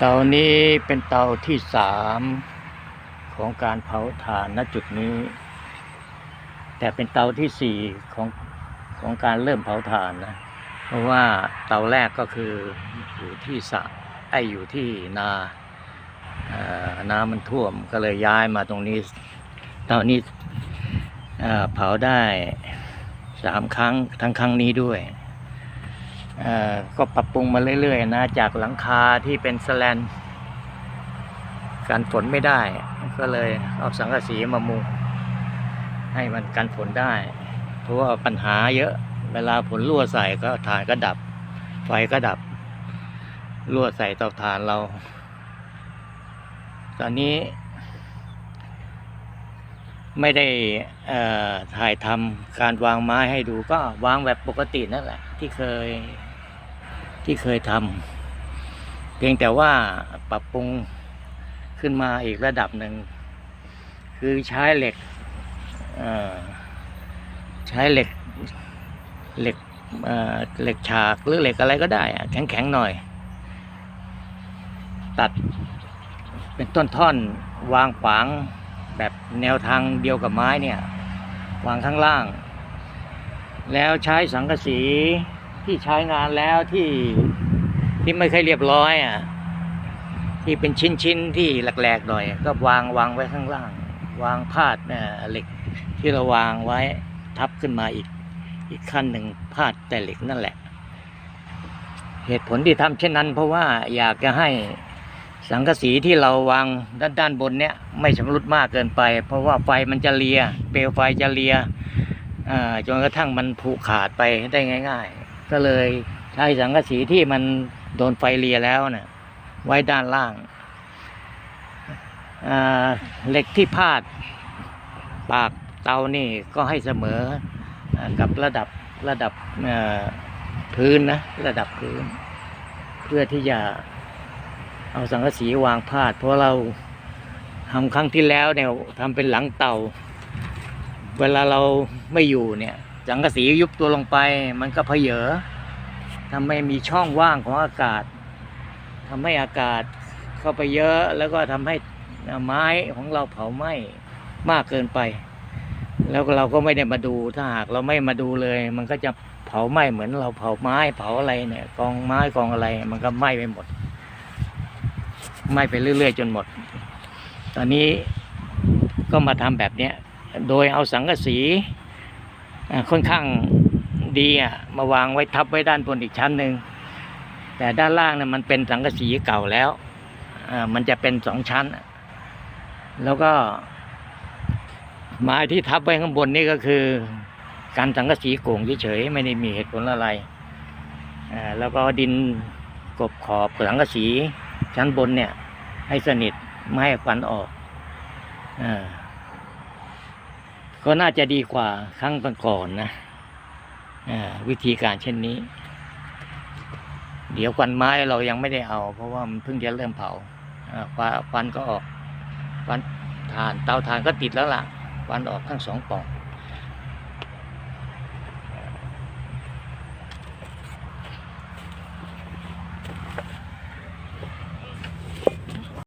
เตานี้เป็นเตาที่สามของการเผาถ่านณจุดนี้ แต่เป็นเตาที่สี่ของของการเริ่มเผาถ่านนะ เพราะว่าเตาแรกก็คืออยู่ที่สระไออยู่ที่นาน้ำมันท่วมก็เลยย้ายมาตรงนี้ เตานี้เผาได้สามครั้งทั้งครั้งนี้ด้วย ก็ปรับปรุงมาเรื่อยๆนะ จากหลังคาที่เป็นสแลนกันฝนไม่ได้ ก็เลยเอาสังกะสีมามุง ให้มันกันฝนได้ เพราะว่าปัญหาเยอะ เวลาฝนรั่วใส่ก็ถ่านก็ดับ ไฟก็ดับรั่วใส่เตาถ่านเรา ตอนนี้ ไม่ได้ถ่ายทำการวางไม้ให้ดูก็วางแบบปกตินั่นแหละ ที่เคย ที่เคยทำเพียงแต่ว่าปรับปรุงขึ้นมาอีกระดับหนึ่ง คือใช้เหล็กใช้เหล็กเหล็กเหล็กฉากหรือเหล็กอะไรก็ได้แข็งๆหน่อย ตัดเป็นต้นท่อนวางขวางแบบแนวทางเดียวกับไม้เนี่ย วางข้างล่าง แล้วใช้สังกะสี ที่ใช้งานแล้วที่ที่ไม่เคยเรียบร้อยอะที่เป็นชิ้นๆที่แหลกๆหน่อย ก็วางวางไว้ข้างล่าง วางพาดเนี่ยเหล็กที่เราวางไว้ทับขึ้นมาอีกอีกขั้นหนึ่งพาดแต่เหล็กนั่นแหละ เหตุผลที่ทำเช่นนั้น เพราะว่าอยากจะให้สังกะสีที่เราวางด้านด้านบนเนี้ยไม่ชำรุดมากเกินไป เพราะว่าไฟมันจะเลีย เปลวไฟจะเลียอ่าจนกระทั่งมันผุขาดไปได้ง่าย ๆ ก็เลยใช้สังกะสีที่มันโดนไฟเลียแล้วเนะ่ะไว้ด้านล่างเหล็กที่พาดปากเตานี่ก็ให้เสมอกับระดับระดับพื้นนะระดับพื้น เพื่อที่จะเอาสังกะสีวางพาด เพราะเราทำครั้งที่แล้วเนี่ยทำเป็นหลังเตา เวลาเราไม่อยู่เนี่ย สังกะสียุบตัวลงไปมันก็เพเยอทำให้มีช่องว่างของอากาศทำให้อากาศเข้าไปเยอะแล้วก็ทำให้ไม้ของเราเผาไหม้มากเกินไป แล้วเราก็ไม่ได้มาดูถ้าหากเราไม่มาดูเลย มันก็จะเผาไหม้เหมือนเราเผาไม้เผาอะไรเนี่ยกองไม้กองอะไร มันก็ไหม้ไปหมดไหม้ไปเรื่อยๆ จนหมด ตอนนี้ก็มาทำแบบเนี้ยโดยเอาสังกะสี ค่อนข้างดีอะมาวางไว้ทับไว้ด้านบนอีกชั้นหนึ่งแต่ด้านล่างเนี่ยมันเป็นสังกะสีเก่าแล้วมันจะเป็นสองชั้น แล้วก็ไม้ที่ทับไว้ข้างบนนี่ก็คือ การสังกะสีโก่งเฉยๆไม่ได้มีเหตุผลอะไรแล้วก็ดินกบขอบสังกะสีชั้นบนเนี่ย ให้สนิทไม่ให้ควันออกอา ก็น่าจะดีกว่าครั้งก่อนๆนะวิธีการเช่นนี้ เดี๋ยวควันไม้เรายังไม่ได้เอา เพราะว่ามันเพิ่งจะเริ่มเผาควันควันก็ออกควันถ่านเตาถ่านก็ติดแล้วล่ะควันออกทั้งสองปล่อง